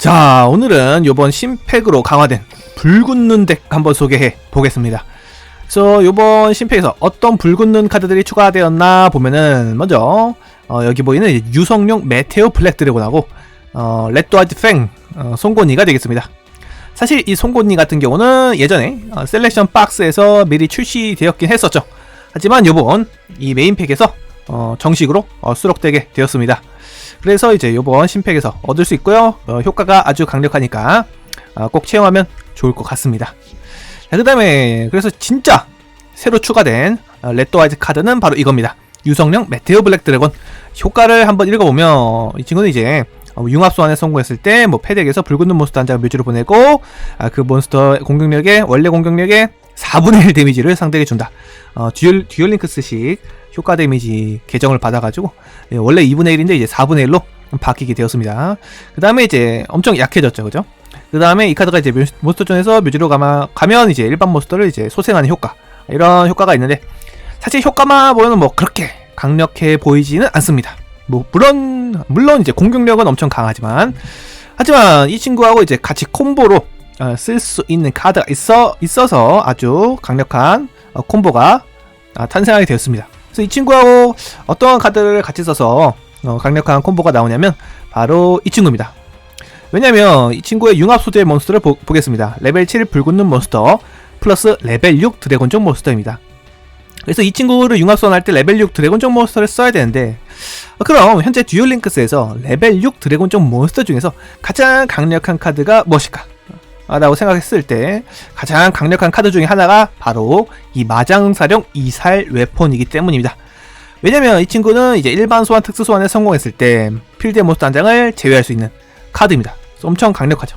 자, 오늘은 요번 신팩으로 강화된 불붙는 덱 한번 소개해 보겠습니다. 그래서 요번 신팩에서 어떤 불붙는 카드들이 추가되었나 보면은 먼저 어, 여기 보이는 유성용 메테오 블랙 드래곤하고 어, 레드와이드 팽 어, 송곳니가 되겠습니다. 사실 이 송곳니 같은 경우는 예전에 어, 셀렉션 박스에서 미리 출시되었긴 했었죠. 하지만 요번 이 메인팩에서 어, 정식으로 어, 수록되게 되었습니다. 그래서 이제 요번 신팩에서 얻을 수 있고요. 어, 효과가 아주 강력하니까 어, 꼭 체험하면 좋을 것 같습니다. 자, 그 다음에 그래서 진짜 새로 추가된 어, 레드와이즈 카드는 바로 이겁니다. 유성령 메테오 블랙 드래곤 효과를 한번 읽어보면 이 친구는 이제 어, 융합 소환에 성공했을 때 뭐 패덱에서 붉은 눈 몬스터 한 장을 묘지로 보내고 아, 그 몬스터 공격력에 원래 공격력의 4분의 1 데미지를 상대에게 준다. 어, 듀얼 듀얼 링크스식 효과 데미지 계정을 받아가지고 예, 원래 2분의 1인데 이제 4분의 1로 바뀌게 되었습니다. 그 다음에 이제 엄청 약해졌죠, 그죠? 그 다음에 이 카드가 이제 묘- 몬스터존에서 묘지로 가마, 가면 이제 일반 몬스터를 이제 소생하는 효과 이런 효과가 있는데 사실 효과만 보면 뭐 그렇게 강력해 보이지는 않습니다. 뭐 물론 물론 이제 공격력은 엄청 강하지만 하지만 이 친구하고 이제 같이 콤보로 어, 쓸수 있는 카드가 있어 있어서 아주 강력한 어, 콤보가 아, 탄생하게 되었습니다. 그래서 이 친구하고 어떤 카드를 같이 써서 어, 강력한 콤보가 나오냐면 바로 이 친구입니다. 왜냐면 이 친구의 융합 소재 몬스터를 보, 보겠습니다. 레벨 7 붉은 몬스터 플러스 레벨 6 드래곤종 몬스터입니다. 그래서 이 친구를 융합 소환할 때 레벨 6 드래곤종 몬스터를 써야 되는데 어, 그럼 현재 듀얼 링크스에서 레벨 6 드래곤종 몬스터 중에서 가장 강력한 카드가 무엇일까? 아, 라고 생각했을 때 가장 강력한 카드 중에 하나가 바로 이 마장사령 이살 웨폰이기 때문입니다. 왜냐면 이 친구는 이제 일반 소환 특수 소환에 성공했을 때 필드 몬스터 한 장을 제외할 수 있는 카드입니다. 엄청 강력하죠.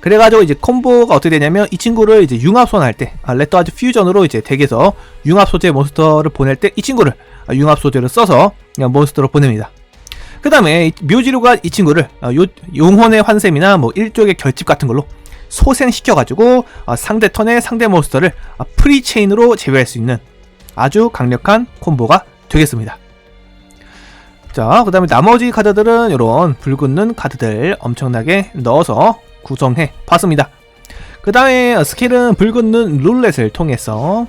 그래가지고 이제 콤보가 어떻게 되냐면 이 친구를 이제 융합 소환할 때 아, 레터아즈 퓨전으로 이제 덱에서 융합 소재 몬스터를 보낼 때 이 친구를 아, 융합 소재를 써서 그냥 몬스터로 보냅니다. 그 다음에 묘지루가 이 친구를 아, 요, 용혼의 환샘이나 뭐 일종의 결집 같은 걸로 소생시켜가지고 아, 상대 턴에 상대 몬스터를 아, 프리체인으로 제외할 수 있는 아주 강력한 콤보가 되겠습니다. 자, 그 다음에 나머지 카드들은 이런 붉은 눈 카드들 엄청나게 넣어서 구성해 봤습니다. 그 다음에 스킬은 붉은 눈 룰렛을 통해서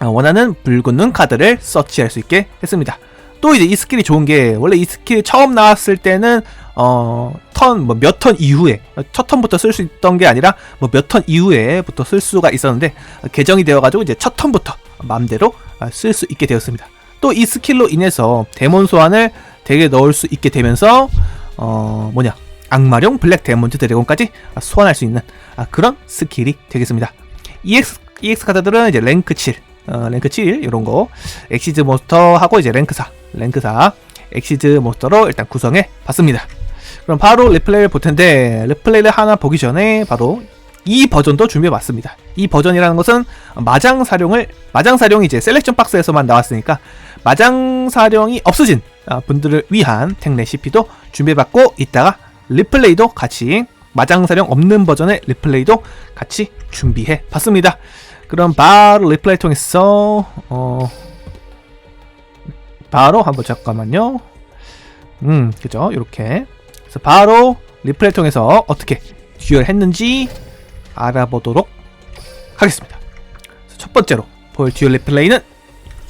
아, 원하는 붉은 눈 카드를 서치할 수 있게 했습니다. 또 이제 이 스킬이 좋은 게 원래 이 스킬이 처음 나왔을 때는 어 턴 뭐 몇 턴 이후에 첫 턴부터 쓸 수 있던 게 아니라 뭐 몇 턴 이후에부터 쓸 수가 있었는데 어, 개정이 되어가지고 이제 첫 턴부터 마음대로 아, 쓸수 있게 되었습니다. 또 이 스킬로 인해서 데몬 소환을 덱에 넣을 수 있게 되면서 어 뭐냐 악마룡 블랙 데몬즈 드래곤까지 아, 소환할 수 있는 아, 그런 스킬이 되겠습니다. EX EX 카드들은 이제 랭크 7, 어, 랭크 7 이런 거 엑시즈 몬스터하고 이제 랭크 4, 랭크 4 엑시즈 몬스터로 일단 구성해 봤습니다. 그럼 바로 리플레이를 볼 텐데 리플레이를 하나 보기 전에 바로 이 버전도 준비해 봤습니다. 이 버전이라는 것은 마장 사령을 마장 사령이 이제 셀렉션 박스에서만 나왔으니까 마장 사령이 없어진 아, 분들을 위한 텍 레시피도 준비해봤고 이따가 리플레이도 같이 마장 사령 없는 버전의 리플레이도 같이 준비해 봤습니다. 그럼 바로 리플레이 통해서 어 바로 한번 잠깐만요. 음 그죠 이렇게 그래서 바로 리플레이 통해서 어떻게 듀얼 했는지 알아보도록 하겠습니다. 첫 번째로 볼 듀얼 리플레이는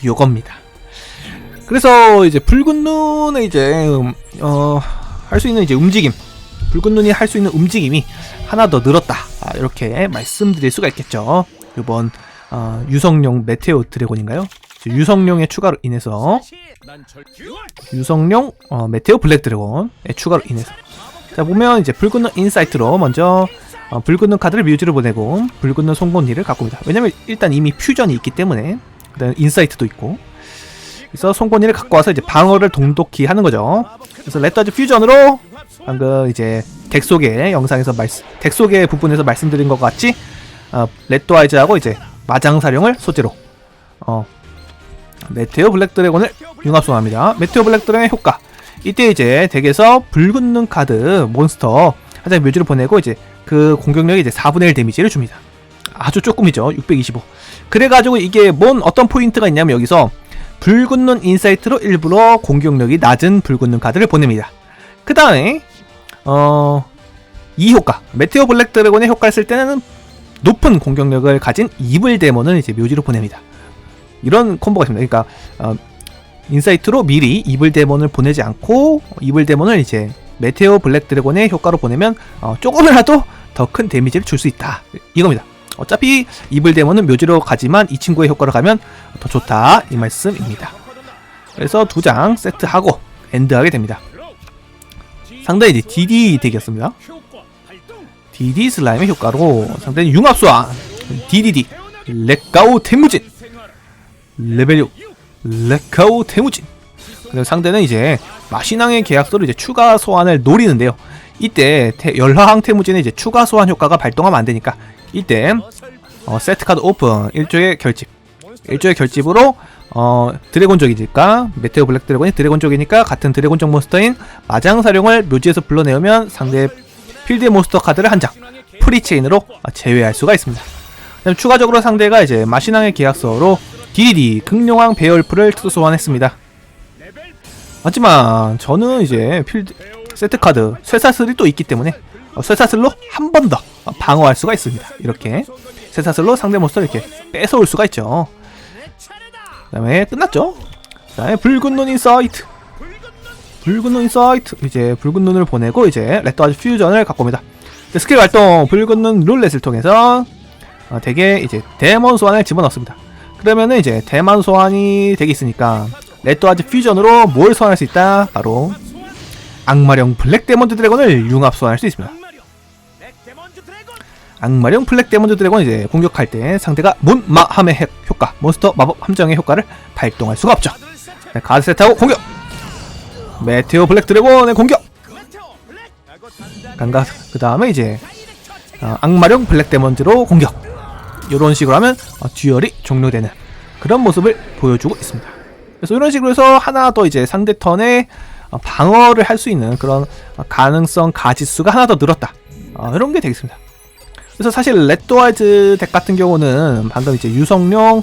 요겁니다. 그래서 이제 붉은 눈의 이제 음, 어할 수 있는 이제 움직임 붉은 눈이 할 수 있는 움직임이 하나 더 늘었다 아, 이렇게 말씀드릴 수가 있겠죠. 이번 어, 유성룡 메테오 드래곤인가요? 유성룡의 추가로 인해서 유성룡 어, 메테오 블랙 드래곤의 추가로 인해서 자 보면 이제 붉은 눈 인사이트로 먼저 어, 붉은 눈 카드를 뮤즈로 보내고 붉은 눈 송곳니를 갖고 옵니다. 왜냐면 일단 이미 퓨전이 있기 때문에 그다음 인사이트도 있고 그래서 송곳니를 갖고 와서 이제 방어를 동독히 하는 거죠. 그래서 레터즈 퓨전으로 방금 이제 덱 속의 영상에서 말씀 덱 속의 부분에서 말씀드린 것 같이 어, 레토아이즈하고 이제 마장사령을 소재로 어 메테오 블랙 드래곤을 융합소환합니다. 메테오 블랙 드래곤의 효과 이때 이제 덱에서 붉은 눈 카드 몬스터 한 장 묘지로 보내고 이제 그 공격력이 이제 4분의 1 데미지를 줍니다. 아주 조금이죠. 625. 그래가지고 이게 뭔 어떤 포인트가 있냐면 여기서 붉은 눈 인사이트로 일부러 공격력이 낮은 붉은 눈 카드를 보냅니다. 그 다음에 어 이 효과 메테오 블랙 드래곤의 효과를 쓸 때는 높은 공격력을 가진 이블 데몬을 이제 묘지로 보냅니다. 이런 콤보가 있습니다. 그러니까 어, 인사이트로 미리 이블 데몬을 보내지 않고 이블 데몬을 이제 메테오 블랙 드래곤의 효과로 보내면 어, 조금이라도 더 큰 데미지를 줄 수 있다. 이겁니다. 어차피 이블 데몬은 묘지로 가지만 이 친구의 효과로 가면 더 좋다 이 말씀입니다. 그래서 두 장 세트하고 엔드하게 됩니다. 상당히 이제 DD 덱이었습니다. DD 슬라임의 효과로 상대는 융합수와 DDD 렉가오 태무진 레벨 6 렉가오 태무진 그리고 상대는 이제 마신왕의 계약서로 이제 추가 소환을 노리는데요. 이때 태, 열화항 태무진의 이제 추가 소환 효과가 발동하면 안 되니까 이때 어, 세트 카드 오픈 일조의 결집 일조의 결집으로 어, 드래곤족이니까 메테오 블랙 드래곤이 드래곤족이니까 같은 드래곤족 몬스터인 마장사령을 묘지에서 불러내오면 상대 필드 몬스터 카드를 한 장 프리체인으로 제외할 수가 있습니다. 추가적으로 상대가 이제 마신왕의 계약서로 DD 극룡왕 베어울프를 투 소환했습니다. 하지만 저는 이제 필드 세트 카드 쇠사슬이 또 있기 때문에 어, 쇠사슬로 한 번 더 방어할 수가 있습니다. 이렇게 쇠사슬로 상대 몬스터를 이렇게 뺏어올 수가 있죠. 그 다음에 끝났죠. 그 다음에 붉은 눈 인사이트. 붉은 눈 인사이트. 이제 붉은 눈을 보내고 이제 레드아즈 퓨전을 갖고 옵니다. 스킬 활동 붉은 눈 룰렛을 통해서 어, 되게 이제 데몬 소환을 집어넣습니다. 그러면은 이제 대만 소환이 되게 있으니까 레드아즈 퓨전으로 뭘 소환할 수 있다? 바로 악마령 블랙 데몬드 드래곤을 융합 소환할 수 있습니다. 악마령 블랙 데몬드 드래곤 이제 공격할 때 상대가 문마함의 핵 효과 몬스터 마법 함정의 효과를 발동할 수가 없죠. 네, 가드 세트하고 공격. 메테오 블랙 드래곤의 공격. 간가 그 다음에 이제 어, 악마령 블랙 데몬드로 공격. 이런 식으로 하면 어, 듀얼이 종료되는 그런 모습을 보여주고 있습니다. 그래서 이런 식으로 해서 하나 더 이제 상대 턴에 어, 방어를 할 수 있는 그런 어, 가능성 가지수가 하나 더 늘었다. 어, 이런 게 되겠습니다. 그래서 사실 레드와이즈 덱 같은 경우는 방금 이제 유성룡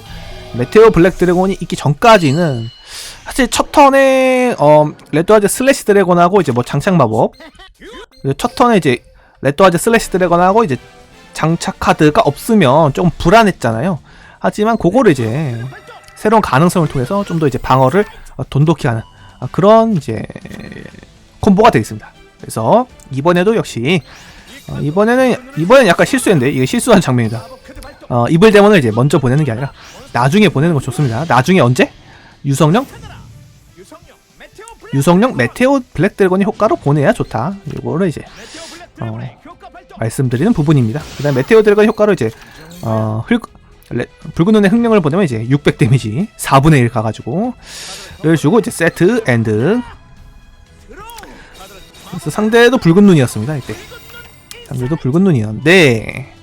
메테오 블랙 드래곤이 있기 전까지는 사실 첫 턴에 어 레드와이즈 슬래시 드래곤하고 이제 뭐 장착 마법 첫 턴에 이제 레드와이즈 슬래시 드래곤하고 이제 장착 카드가 없으면 좀 불안했잖아요. 하지만 그거를 이제 새로운 가능성을 통해서 좀 더 이제 방어를 어, 돈독히 하는 아, 그런 이제 콤보가 되겠습니다. 그래서 이번에도 역시 어, 이번에는 이번엔 약간 실수했는데 이게 실수한 장면이다. 어, 이블 데몬을 이제 먼저 보내는 게 아니라 나중에 보내는 거 좋습니다. 나중에 언제? 유성령 유성령 메테오 블랙 드래곤의 효과로 보내야 좋다. 이거를 이제 어, 말씀드리는 부분입니다. 그 다음 메테오 드래곤 효과로 이제 어, 흘 레, 붉은 눈의 흥령을 보내면 이제 600 데미지 4분의 1 가가지고 를 주고 이제 세트 엔드. 그래서 상대도 붉은 눈이었습니다 이때. 상대도 붉은 눈이었는데.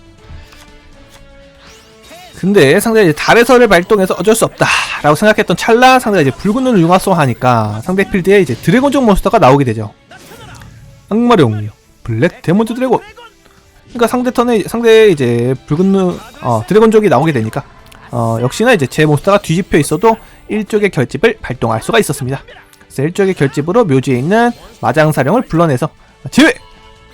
근데 상대가 이제 달의설을 발동해서 어쩔 수 없다라고 생각했던 찰나 상대가 이제 붉은 눈을 융합성하니까 상대 필드에 이제 드래곤족 몬스터가 나오게 되죠. 악마룡 블랙 데몬즈 드래곤 그러니까 상대 턴에 상대 이제 붉은 눈 어, 드래곤족이 나오게 되니까 어, 역시나 이제 제 몬스터가 뒤집혀 있어도 일족의 결집을 발동할 수가 있었습니다. 그래서 일족의 결집으로 묘지에 있는 마장사령을 불러내서 제외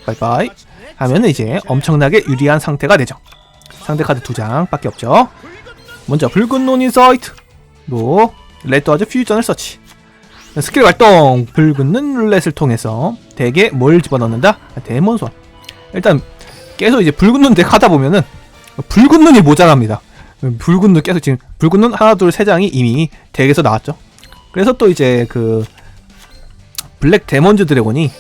바이바이 하면은 이제 엄청나게 유리한 상태가 되죠. 상대 카드 두 장밖에 없죠. 먼저 붉은 눈 인사이트로 레드와즈 퓨전을 서치 스킬 활동 붉은 눈 룰렛을 통해서 대게 뭘 집어넣는다? 데몬 소환 일단 계속 이제 붉은 눈 덱 하다 보면은 붉은 눈이 모자랍니다. 붉은 눈 계속 지금 붉은 눈 하나 둘 세 장이 이미 덱에서 나왔죠. 그래서 또 이제 그 블랙 데몬즈 드래곤이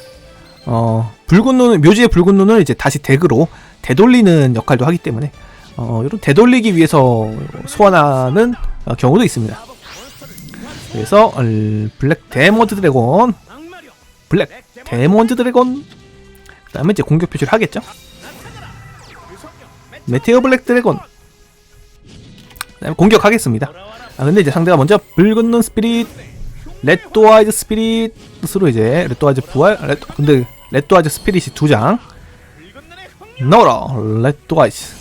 어 붉은 눈 묘지의 붉은 눈을 이제 다시 덱으로 되돌리는 역할도 하기 때문에 어 이런 되돌리기 위해서 소환하는 어, 경우도 있습니다. 그래서 어, 블랙 데몬즈 드래곤 블랙 데몬즈 드래곤 그다음에 이제 공격 표시를 하겠죠. 메테오 블랙 드래곤 공격하겠습니다. 아 근데 이제 상대가 먼저 붉은 눈 스피릿 레드와이즈 스피릿으로 이제 레드와이즈 부활 레드, 근데 레드와이즈 스피릿이 두장 넣어라 레드와이즈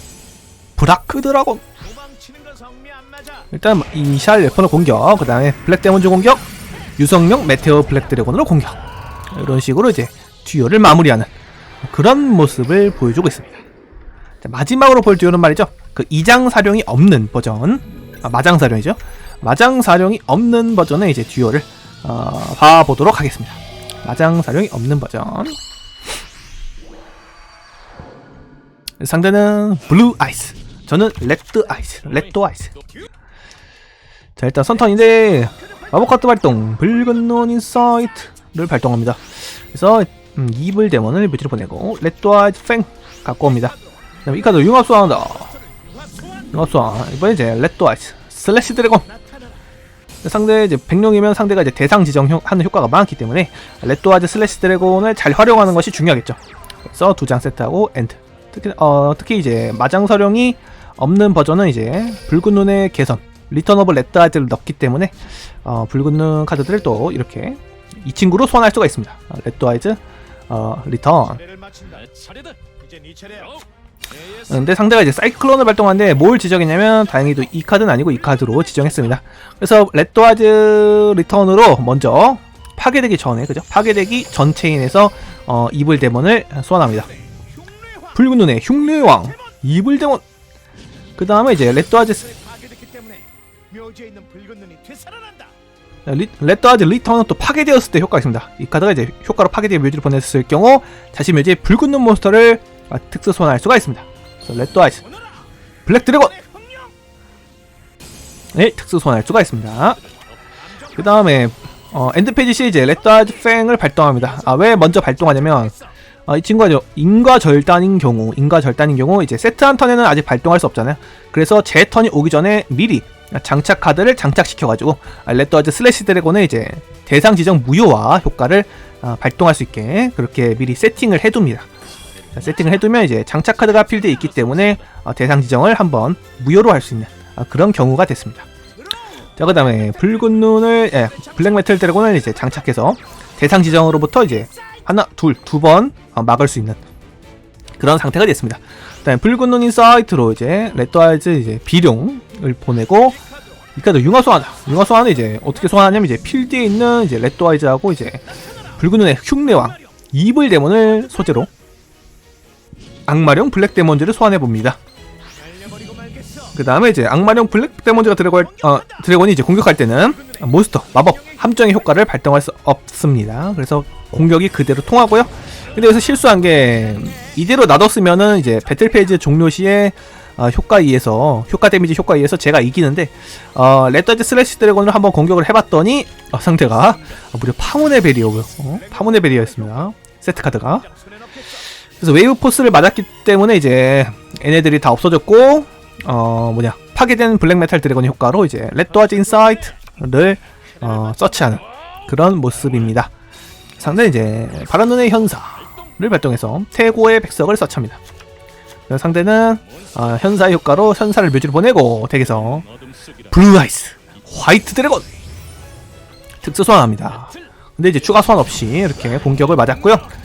브라크 드라곤 일단 이샬 웨폰을 공격 그 다음에 블랙 데몬즈 공격 유성용 메테오 블랙 드래곤으로 공격 이런 식으로 이제 듀얼을 마무리하는 그런 모습을 보여주고 있습니다. 자, 마지막으로 볼 듀오는 말이죠. 그 이장 사령이 없는 버전, 아, 마장 사령이죠. 마장 사령이 없는 버전의 이제 듀오를 어, 봐보도록 하겠습니다. 마장 사령이 없는 버전. 상대는 블루 아이스. 저는 레드 아이스. 레드 아이스. 자 일단 선턴인데 마법 카드 발동 붉은 눈 인사이트를 발동합니다. 그래서 음, 이블 데몬을 뮤트로 보내고 레드 아이스 팽 갖고 옵니다. 그다음에 이 카드 융합 소환한다. 융합 소환 이번에 이제 레드 아이스 슬래시 드래곤 상대 이제 백룡이면 상대가 이제 대상 지정하는 효과가 많기 때문에 레드와즈 슬래시 드래곤을 잘 활용하는 것이 중요하겠죠. 그래서 두 장 세트하고 엔드. 특히 어 특히 이제 마장 서령이 없는 버전은 이제 붉은 눈의 개선 리턴 오브 레드아이즈를 넣기 때문에 어 붉은 눈 카드들을 또 이렇게 이 친구로 소환할 수가 있습니다. 어, 레드아이즈 어 리턴. 차례야. 근데 상대가 이제 사이클론을 발동하는데 뭘 지정했냐면 다행히도 이 카드는 아니고 이 카드로 지정했습니다. 그래서 레드와즈 리턴으로 먼저 파괴되기 전에 그죠? 파괴되기 전 체인에서 어, 이블 데몬을 소환합니다. 붉은 눈의 흉내왕 이블 데몬. 그 다음에 이제 레드와즈 레드와즈 리턴은 또 파괴되었을 때 효과가 있습니다. 이 카드가 이제 효과로 파괴된 묘지를 보냈을 경우 자신 묘지에 붉은 눈 몬스터를 아, 특수 소환할 수가 있습니다. 그래서 레드와즈 블랙 드래곤 네, 특수 소환할 수가 있습니다. 그 다음에 어, 엔드페이지 시리즈 레드아즈 팽을 발동합니다. 아, 왜 먼저 발동하냐면 어, 이 친구가 죠 인과 절단인 경우, 인과 절단인 경우 이제 세트 한 턴에는 아직 발동할 수 없잖아요. 그래서 제 턴이 오기 전에 미리 장착 카드를 장착시켜가지고 아, 레드아즈 슬래시 드래곤의 이제 대상 지정 무효화 효과를 아, 발동할 수 있게 그렇게 미리 세팅을 해둡니다. 자, 세팅을 해두면 이제 장착 카드가 필드에 있기 때문에 어, 대상 지정을 한번 무효로 할 수 있는 아, 그런 경우가 됐습니다. 자, 그 다음에 붉은 눈을, 예, 블랙 메탈 드래곤을 이제 장착해서 대상 지정으로부터 이제 하나, 둘, 두번 어, 막을 수 있는 그런 상태가 됐습니다. 그 다음에 붉은 눈 인 사이트로 이제 레드아이즈 이제 비룡을 보내고 이 카드 융화 소환, 융화 소환은 이제 어떻게 소환하냐면 이제 필드에 있는 이제 레드아이즈하고 이제 붉은 눈의 흉내왕, 이블 데몬을 소재로 악마령 블랙 데몬즈를 소환해 봅니다. 날려버리고 말겠어. 그 다음에 이제 악마령 블랙 데몬즈가 드래곤, 어, 드래곤이 이제 공격할 때는 몬스터, 마법, 함정의 효과를 발동할 수 없습니다. 그래서 공격이 그대로 통하고요. 근데 여기서 실수한 게 이대로 놔뒀으면은 이제 배틀 페이지 종료 시에 어, 효과 2에서 효과 데미지 효과 2에서 제가 이기는데 어, 레드즈 슬래시 드래곤을 한번 공격을 해봤더니 어, 상대가 어, 무려 파문의 베리어고요. 어, 파문의 베리어였습니다. 세트 카드가. 그래서 웨이브 포스를 맞았기 때문에 이제 얘네들이 다 없어졌고 어 뭐냐 파괴된 블랙메탈 드래곤 효과로 이제 레드와즈 인사이트를 어 서치하는 그런 모습입니다. 상대는 이제 파란 눈의 현사를 발동해서 태고의 백석을 서치합니다. 상대는 어, 현사의 효과로 현사를 묘지로 보내고 덱에서. 블루 아이스 화이트 드래곤 특수 소환합니다. 근데 이제 추가 소환 없이 이렇게 공격을 맞았고요.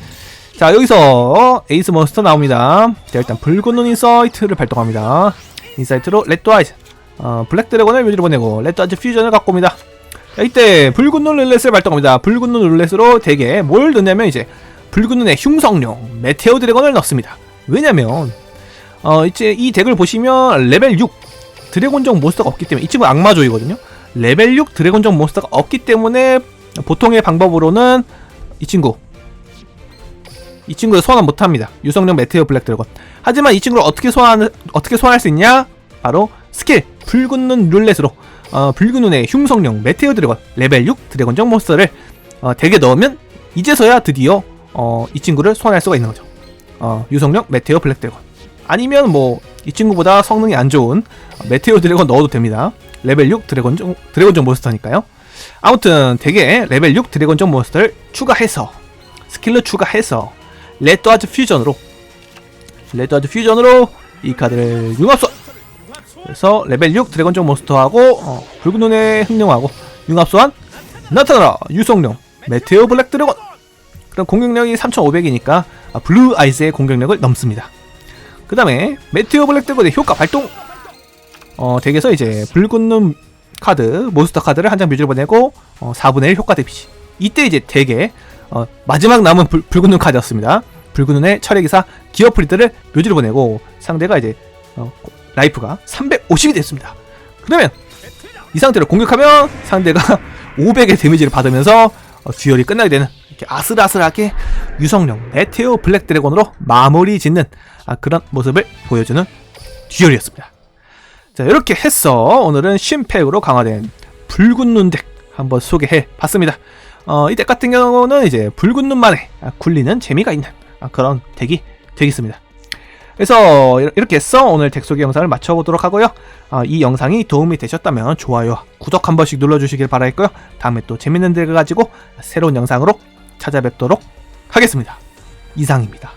자 여기서 에이스 몬스터 나옵니다. 자 일단 붉은 눈 인사이트를 발동합니다. 인사이트로 레드 아이즈 어, 블랙 드래곤을 묘지로 보내고 레드 아이즈 퓨전을 갖고 옵니다. 자 이때 붉은 눈 룰렛을 발동합니다. 붉은 눈 룰렛으로 덱에 뭘 넣냐면 이제 붉은 눈의 흉성룡 메테오 드래곤을 넣습니다. 왜냐면 어 이제 이 덱을 보시면 레벨 6 드래곤적 몬스터가 없기 때문에 이 친구 악마조이거든요. 레벨 6 드래곤적 몬스터가 없기 때문에 보통의 방법으로는 이 친구 이 친구를 소환 못합니다. 유성령 메테오 블랙 드래곤. 하지만 이 친구를 어떻게 소환 어떻게 소환할 수 있냐? 바로 스킬 붉은 눈 룰렛으로 어, 붉은 눈의 흉성령 메테오 드래곤 레벨 6 드래곤적 몬스터를 어, 덱에 넣으면 이제서야 드디어 어, 이 친구를 소환할 수가 있는 거죠. 어, 유성령 메테오 블랙 드래곤. 아니면 뭐 이 친구보다 성능이 안 좋은 메테오 드래곤 넣어도 됩니다. 레벨 6 드래곤종 드래곤종 몬스터니까요. 아무튼 되게 레벨 6 드래곤종 몬스터를 추가해서 스킬을 추가해서 레드아즈 퓨전으로. 레드아즈 퓨전으로 이 카드를 융합소 그래서 레벨 6 드래곤종 몬스터하고 어, 붉은 눈의 흑룡하고 융합소한 나타나라. 유성룡 메테오 블랙 드래곤. 그럼 공격력이 3500이니까 아, 블루 아이즈의 공격력을 넘습니다. 그 다음에 메테오 블랙 드래곤의 효과 발동. 어, 덱에서 이제 붉은 눈 카드, 몬스터 카드를 한 장 뮤즈를 보내고 어, 4분의 1 효과 데미지. 이때 이제 덱에 어, 마지막 남은 불, 붉은 눈 카드였습니다. 붉은 눈의 철회기사 기어 프리드를 묘지로 보내고 상대가 이제 어, 라이프가 350이 됐습니다. 그러면 이 상태로 공격하면 상대가 500의 데미지를 받으면서 어, 듀얼이 끝나게 되는 이렇게 아슬아슬하게 유성령 메테오 블랙 드래곤으로 마무리 짓는 아, 그런 모습을 보여주는 듀얼이었습니다. 자 이렇게 해서 오늘은 심팩으로 강화된 붉은 눈덱 한번 소개해 봤습니다. 어, 이덱 같은 경우는 이제 붉은 눈만에 아, 굴리는 재미가 있는 아, 그런 덱이 되겠습니다. 그래서 이렇- 이렇게 해서 오늘 덱 소개 영상을 마쳐보도록 하고요. 아, 이 영상이 도움이 되셨다면 좋아요, 구독 한 번씩 눌러주시길 바라겠고요. 다음에 또 재밌는 덱을 가지고 새로운 영상으로 찾아뵙도록 하겠습니다. 이상입니다.